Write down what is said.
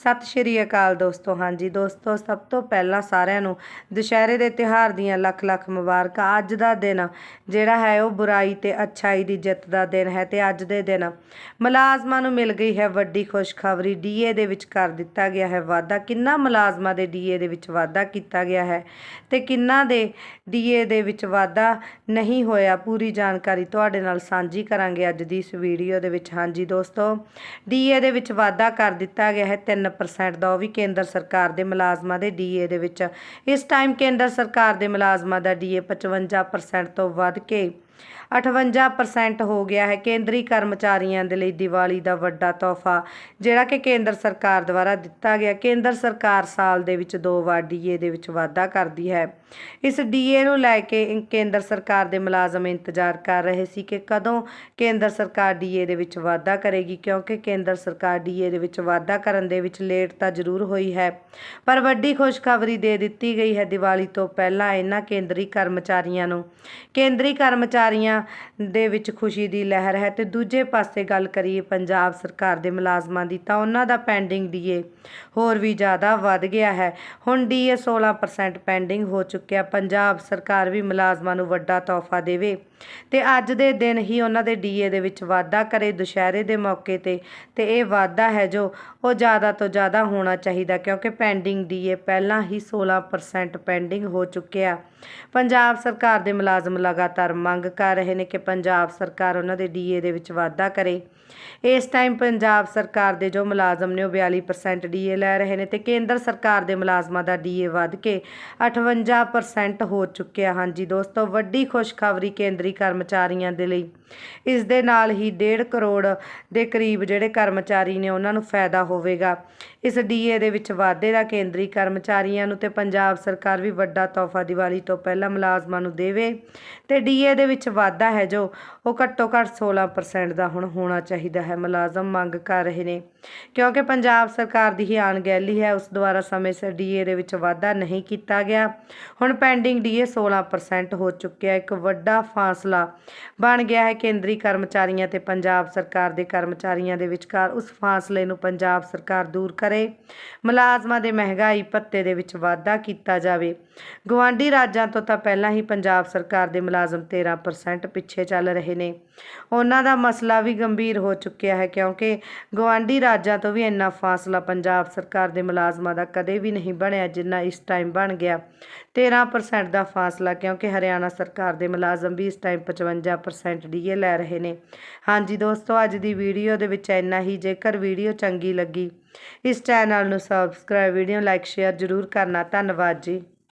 ਸਤਿ ਸ਼੍ਰੀ ਅਕਾਲ ਦੋਸਤੋ। ਹਾਂਜੀ ਦੋਸਤੋ, ਸਭ ਤੋਂ ਪਹਿਲਾਂ ਸਾਰਿਆਂ ਨੂੰ ਦੁਸ਼ਹਿਰੇ ਦੇ ਤਿਉਹਾਰ ਦੀਆਂ ਲੱਖ ਲੱਖ ਮੁਬਾਰਕਾਂ। ਅੱਜ ਦਾ ਦਿਨ ਜਿਹੜਾ ਹੈ ਉਹ ਬੁਰਾਈ ਤੇ ਅੱਛਾਈ ਦੀ ਜਿੱਤ ਦਾ ਦਿਨ ਹੈ ਤੇ ਅੱਜ ਦੇ ਦਿਨ ਮੁਲਾਜ਼ਮਾਂ ਨੂੰ ਮਿਲ ਗਈ ਹੈ ਵੱਡੀ ਖੁਸ਼ਖਬਰੀ। ਡੀਏ ਦੇ ਵਿੱਚ ਕਰ ਦਿੱਤਾ ਗਿਆ ਹੈ ਵਾਅਦਾ। ਕਿੰਨਾ ਮੁਲਾਜ਼ਮਾਂ ਦੇ ਡੀਏ ਦੇ ਵਿੱਚ ਵਾਅਦਾ ਕੀਤਾ ਗਿਆ ਹੈ ਤੇ ਕਿੰਨਾ ਦੇ ਡੀਏ ਦੇ ਵਿੱਚ ਵਾਅਦਾ ਨਹੀਂ ਹੋਇਆ, ਪੂਰੀ ਜਾਣਕਾਰੀ ਤੁਹਾਡੇ ਨਾਲ ਸਾਂਝੀ ਕਰਾਂਗੇ ਅੱਜ ਦੀ ਇਸ ਵੀਡੀਓ ਦੇ ਵਿੱਚ। ਹਾਂਜੀ ਦੋਸਤੋ ਡੀਏ ਦੇ ਵਿੱਚ ਵਾਅਦਾ ਕਰ ਦਿੱਤਾ ਗਿਆ ਹੈ ਤਿੰਨ 3% ਦਾ, ਉਹ ਵੀ ਕੇਂਦਰ ਸਰਕਾਰ ਦੇ ਮੁਲਾਜ਼ਮਾਂ ਦੇ ਡੀਏ ਦੇ ਵਿੱਚ। ਇਸ ਟਾਈਮ ਕੇਂਦਰ ਸਰਕਾਰ ਦੇ ਮੁਲਾਜ਼ਮਾਂ ਦਾ ਡੀਏ 55% ਤੋਂ ਵੱਧ ਕੇ 58% ਹੋ ਗਿਆ ਹੈ। ਕੇਂਦਰੀ ਕਰਮਚਾਰੀਆਂ ਦੇ ਲਈ ਦੀਵਾਲੀ ਦਾ ਵੱਡਾ ਤੋਹਫਾ, ਜਿਹੜਾ ਕਿ ਕੇਂਦਰ ਸਰਕਾਰ ਦੁਆਰਾ ਦਿੱਤਾ ਗਿਆ। ਕੇਂਦਰ ਸਰਕਾਰ ਸਾਲ ਦੇ ਵਿੱਚ ਦੋ ਵਾਰ ਡੀਏ ਦੇ ਵਿੱਚ ਵਾਧਾ ਕਰਦੀ ਹੈ। ਇਸ ਡੀਏ ਨੂੰ ਲੈ ਕੇ ਕੇਂਦਰ ਸਰਕਾਰ ਦੇ ਮੁਲਾਜ਼ਮ ਇੰਤਜ਼ਾਰ ਕਰ ਰਹੇ ਸੀ ਕਿ ਕਦੋਂ ਕੇਂਦਰ ਸਰਕਾਰ ਡੀਏ ਦੇ ਵਿੱਚ ਵਾਧਾ ਕਰੇਗੀ, ਕਿਉਂਕਿ ਕੇਂਦਰ ਸਰਕਾਰ ਡੀਏ ਦੇ ਵਿੱਚ ਵਾਧਾ ਕਰਨ ਦੇ ਵਿੱਚ ਲੇਟ ਤਾਂ ਜ਼ਰੂਰ ਹੋਈ ਹੈ। ਪਰ ਵੱਡੀ ਖੁਸ਼ਖਬਰੀ ਦੇ ਦਿੱਤੀ ਗਈ ਹੈ। ਦੀਵਾਲੀ ਤੋਂ ਪਹਿਲਾਂ ਇਹਨਾਂ ਕੇਂਦਰੀ ਕਰਮਚਾਰੀਆਂ ਨੂੰ, ਕੇਂਦਰੀ ਕਰਮਚਾਰੀ ਕਰਮਚਾਰੀਆਂ ਦੇ ਵਿੱਚ ਖੁਸ਼ੀ ਦੀ ਲਹਿਰ ਹੈ। ਤੇ ਦੂਜੇ ਪਾਸੇ ਗੱਲ ਕਰੀਏ ਪੰਜਾਬ ਸਰਕਾਰ ਦੇ ਮੁਲਾਜ਼ਮਾਂ ਦੀ, ਤਾਂ ਉਹਨਾਂ ਦਾ ਪੈਂਡਿੰਗ ਡੀਏ ਹੋਰ ਵੀ ਜ਼ਿਆਦਾ ਵੱਧ ਗਿਆ ਹੈ। ਹੁਣ ਡੀਏ 16% ਪੈਂਡਿੰਗ ਹੋ ਚੁੱਕਿਆ। ਪੰਜਾਬ ਸਰਕਾਰ ਵੀ ਮੁਲਾਜ਼ਮਾਂ ਨੂੰ ਵੱਡਾ ਤੋਹਫਾ ਦੇਵੇ। ਤੇ ਅੱਜ ਦੇ ਦਿਨ ਹੀ ਉਹਨਾਂ ਦੇ ਡੀਏ ਦੇ ਵਿੱਚ ਵਾਧਾ ਕਰੇ ਦੁਸ਼ਹਿਰੇ ਦੇ ਮੌਕੇ ਤੇ ਤੇ ਇਹ ਵਾਧਾ ਹੈ ਜੋ ਉਹ ਜ਼ਿਆਦਾ ਤੋਂ ਜ਼ਿਆਦਾ ਹੋਣਾ ਚਾਹੀਦਾ, ਕਿਉਂਕਿ ਪੈਂਡਿੰਗ ਡੀਏ ਪਹਿਲਾਂ ਹੀ 16% ਪੈਂਡਿੰਗ ਹੋ ਚੁੱਕਿਆ। ਪੰਜਾਬ ਸਰਕਾਰ ਦੇ ਮੁਲਾਜ਼ਮ ਲਗਾਤਾਰ ਮੰਗ ਕਰ ਰਹੇ ਨੇ ਕਿ ਪੰਜਾਬ ਸਰਕਾਰ ਉਹਨਾਂ ਦੇ ਡੀਏ ਦੇ ਵਿੱਚ ਵਾਧਾ ਕਰੇ। ਇਸ ਟਾਈਮ ਪੰਜਾਬ ਸਰਕਾਰ ਦੇ ਜੋ ਮੁਲਾਜ਼ਮ ਨੇ ਉਹ 42% ਡੀਏ ਲੈ ਰਹੇ ਨੇ ਤੇ ਕੇਂਦਰ ਸਰਕਾਰ ਦੇ ਮੁਲਾਜ਼ਮਾਂ ਦਾ ਡੀਏ ਵੱਧ ਕੇ 58% ਹੋ ਚੁੱਕਿਆ। ਹਾਂਜੀ ਦੋਸਤੋ, ਵੱਡੀ ਖੁਸ਼ਖਬਰੀ ਕੇਂਦਰੀ ਕਰਮਚਾਰੀਆਂ ਦੇ ਲਈ। ਇਸ ਦੇ ਨਾਲ ਹੀ 1.5 ਕਰੋੜ ਦੇ ਕਰੀਬ ਜਿਹੜੇ ਕਰਮਚਾਰੀ ਨੇ ਉਹਨਾਂ ਨੂੰ ਫਾਇਦਾ ਹੋਵੇਗਾ। ਇਸ ਡੀਏ ਦੇ ਵਿੱਚ ਵਾਧੇ ਦਾ ਕੇਂਦਰੀ ਕਰਮਚਾਰੀਆਂ ਨੂੰ ਤੇ ਪੰਜਾਬ ਸਰਕਾਰ ਵੀ ਵੱਡਾ ਤੋਹਫਾ ਦੀਵਾਲੀ ਤੋਂ ਪਹਿਲਾਂ ਮੁਲਾਜ਼ਮਾਂ ਨੂੰ ਦੇਵੇ ਤੇ ਡੀਏ ਦੇ ਵਿੱਚ ਵਾਧਾ ਹੈ ਜੋ ਉਹ ਘੱਟੋ ਘੱਟ 16% ਦਾ ਹੁਣ ਹੋਣਾ ਚਾਹੀਦਾ ਹੈ, ਮੁਲਾਜ਼ਮ ਮੰਗ ਕਰ ਰਹੇ ਨੇ। ਕਿਉਂਕਿ ਪੰਜਾਬ ਸਰਕਾਰ ਦੀ ਹੀ ਅਣਗਹਿਲੀ ਹੈ, ਉਸ ਦੁਆਰਾ ਸਮੇਂ ਸਿਰ ਡੀਏ ਦੇ ਵਿੱਚ ਵਾਧਾ ਨਹੀਂ ਕੀਤਾ ਗਿਆ। ਹੁਣ ਪੈਂਡਿੰਗ ਡੀਏ 16% ਹੋ ਚੁੱਕਿਆ, ਇੱਕ ਵੱਡਾ ਫਾਸਲਾ ਬਣ ਗਿਆ ਹੈ ਕੇਂਦਰੀ ਕਰਮਚਾਰੀਆਂ ਤੇ ਪੰਜਾਬ ਸਰਕਾਰ ਦੇ ਕਰਮਚਾਰੀਆਂ ਦੇ ਵਿਚਕਾਰ ਉਸ ਫਾਸਲੇ ਨੂੰ ਪੰਜਾਬ ਸਰਕਾਰ ਦੂਰ ਕਰੇ। ਮੁਲਾਜ਼ਮਾਂ ਦੇ ਮਹਿੰਗਾਈ ਭੱਤੇ ਦੇ ਵਿੱਚ ਵਾਧਾ ਕੀਤਾ ਜਾਵੇ। ਗਵਾਂਢੀ ਰਾਜਾਂ ਤੋਂ ਤਾਂ ਪਹਿਲਾਂ ਹੀ ਪੰਜਾਬ ਸਰਕਾਰ ਦੇ ਮੁਲਾਜ਼ਮ 13% ਪਿੱਛੇ ਚੱਲ ਰਹੇ ਨੇ। ਉਹਨਾਂ ਦਾ ਮਸਲਾ ਵੀ ਗੰਭੀਰ ਹੋ ਚੁੱਕਿਆ ਹੈ ਕਿਉਂਕਿ ਗਵਾਂਢੀ ਰਾਜਾਂ ਤੋਂ ਵੀ ਇੰਨਾ ਫਾਸਲਾ ਪੰਜਾਬ ਸਰਕਾਰ ਦੇ ਮੁਲਾਜ਼ਮਾਂ ਦਾ ਕਦੇ ਵੀ ਨਹੀਂ ਬਣਿਆ ਜਿੰਨਾ ਇਸ ਟਾਈਮ ਬਣ ਗਿਆ। 13% ਦਾ ਫਾਸਲਾ ਕਿਉਂਕਿ ਹਰਿਆਣਾ ਸਰਕਾਰ ਦੇ ਮੁਲਾਜ਼ਮ ਵੀ ਇਸ ਟਾਈਮ 55% ਡੀਏ ਲੈ ਰਹੇ ਨੇ। ਹਾਂਜੀ ਦੋਸਤੋ, ਅੱਜ ਦੀ ਵੀਡੀਓ ਦੇ ਵਿੱਚ ਇੰਨਾ ਹੀ। ਜੇਕਰ ਵੀਡੀਓ ਚੰਗੀ ਲੱਗੀ, ਇਸ ਚੈਨਲ ਨੂੰ ਸਬਸਕ੍ਰਾਈਬ ਵੀਡੀਓ ਲਾਈਕ ਸ਼ੇਅਰ ਜ਼ਰੂਰ ਕਰਨਾ। ਧੰਨਵਾਦ ਜੀ।